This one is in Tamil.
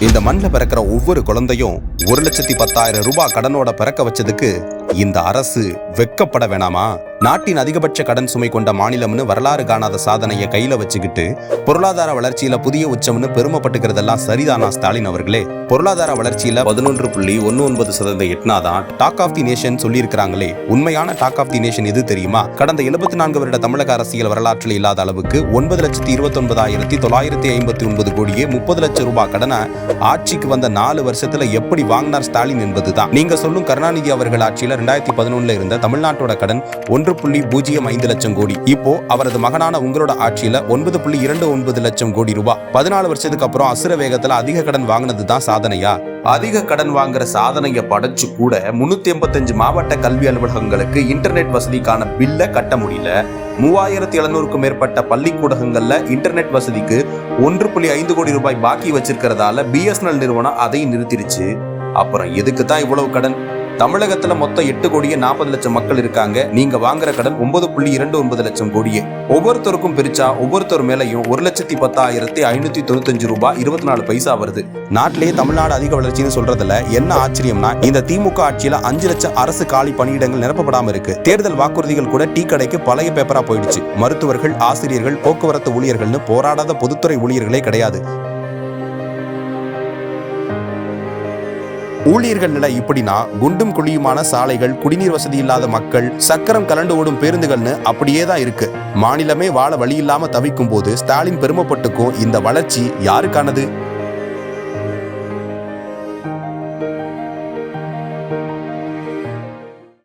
இந்த மண்ணில் பிறக்கிற ஒவ்வொரு குழந்தையும் ஒரு லட்சத்தி பத்தாயிரம் ரூபாய் கடனோட பிறக்க வச்சதுக்கு இந்த அரசு வெக்கப்பட வேணாமா? நாட்டின் அதிகபட்ச கடன் சுமை கொண்ட மாநிலம்னு வரலாறு காணாத சாதனையை கையில வச்சுக்கிட்டு பொருளாதார வளர்ச்சியில புதிய உச்சம்னு பெருமைப்பட்டுக்கிறதெல்லாம் சரிதானா ஸ்டாலின் அவர்களே? பொருளாதார வளர்ச்சியில பதினொன்று புள்ளி ஒன்னு ஒன்பது சதவீதம் எட்னாதான் டாக் ஆஃப் தி நேஷன் சொல்லியிருக்கிறாங்களே. உண்மையான டாக் ஆஃப் தி நேஷன் எது தெரியுமா? கடந்த எழுபத்தி நான்கு வருட தமிழக அரசியல் வரலாற்றில் இல்லாத அளவுக்கு ஒன்பது லட்சத்தி இருபத்தி ஒன்பதாயிரத்தி தொள்ளாயிரத்தி ஐம்பத்தி ஒன்பது கோடியே முப்பது லட்சம் ரூபாய் கடனை ஆட்சிக்கு வந்த நாலு வருஷத்துல எப்படி வாங்கினார் ஸ்டாலின் என்பதுதான். நீங்க சொல்லும் கருணாநிதி அவர்கள் ஆட்சியில ரெண்டாயிரத்தி பதினொன்னுல இருந்த தமிழ்நாட்டோட கடன் ஒன்று புள்ளி பூஜ்ஜியம் ஐந்து லட்சம் கோடி. இப்போ அவரது மகனான உங்களோட ஆட்சியில ஒன்பது புள்ளி இரண்டு ஒன்பது லட்சம் கோடி ரூபாய் பதினாலு வருஷத்துக்கு அப்புறம் அசுர வேகத்துல அதிக கடன் வாங்கினது தான் சாதனையா? அதிக கடன் வாங்குற சாதனையை படைச்சு கூட முன்னூத்தி எண்பத்தஞ்சு மாவட்ட கல்வி அலுவலகங்களுக்கு இன்டர்நெட் வசதிக்கான பில்ல கட்ட முடியல. மூவாயிரத்தி எழுநூறுக்கும் மேற்பட்ட பள்ளிக்கூடகங்கள்ல இன்டர்நெட் வசதிக்கு ஒன்று புள்ளி ஐந்து கோடி ரூபாய் பாக்கி வச்சிருக்கிறதால பிஎஸ்என்எல் நிறுவனம் அதை நிறுத்திடுச்சு அப்புறம் எதுக்கு தான் இவ்வளவு கடன்? தமிழகத்துல மொத்தம் எட்டு கோடியே நாற்பது லட்சம் மக்கள் இருக்காங்க. நீங்க வாங்குற கடன் ஒன்பது புள்ளி இரண்டு ஒன்பது லட்சம் கோடியே. ஒவ்வொருத்தருக்கும் பிரிச்சா ஒவ்வொருத்தர் மேலையும் ஒரு லட்சத்தி பத்தாயிரத்தி ஐநூத்தி தொண்ணூத்தஞ்சு ரூபாய் இருபத்தி நாலு பைசா வருது. நாட்டிலேயே தமிழ்நாடு அதிக வளர்ச்சின்னு சொல்றதுல என்ன ஆச்சரியம்னா இந்த திமுக ஆட்சியில அஞ்சு லட்சம் அரசு காலி பணியிடங்கள் நிரப்பப்படாம இருக்கு. தேர்தல் வாக்குறுதிகள் கூட டீ கடைக்கு பழைய பேப்பரா போயிடுச்சு. மருத்துவர்கள் ஆசிரியர்கள் போக்குவரத்து ஊழியர்கள்னு போராடாத பொதுத்துறை ஊழியர்களே கிடையாது. ஊழியர்கள் நிலை இப்படின்னா குண்டும் குழியுமான சாலைகள் குடிநீர் வசதி இல்லாத மக்கள் சக்கரம் கலண்டு ஓடும் பேருந்துகள்னு அப்படியே தான் இருக்கு. மாநிலமே வாழ வழி இல்லாம தவிக்கும் போது ஸ்டாலின் பெருமைப்பட்டுக்கும் இந்த வளர்ச்சி யாருக்கானது?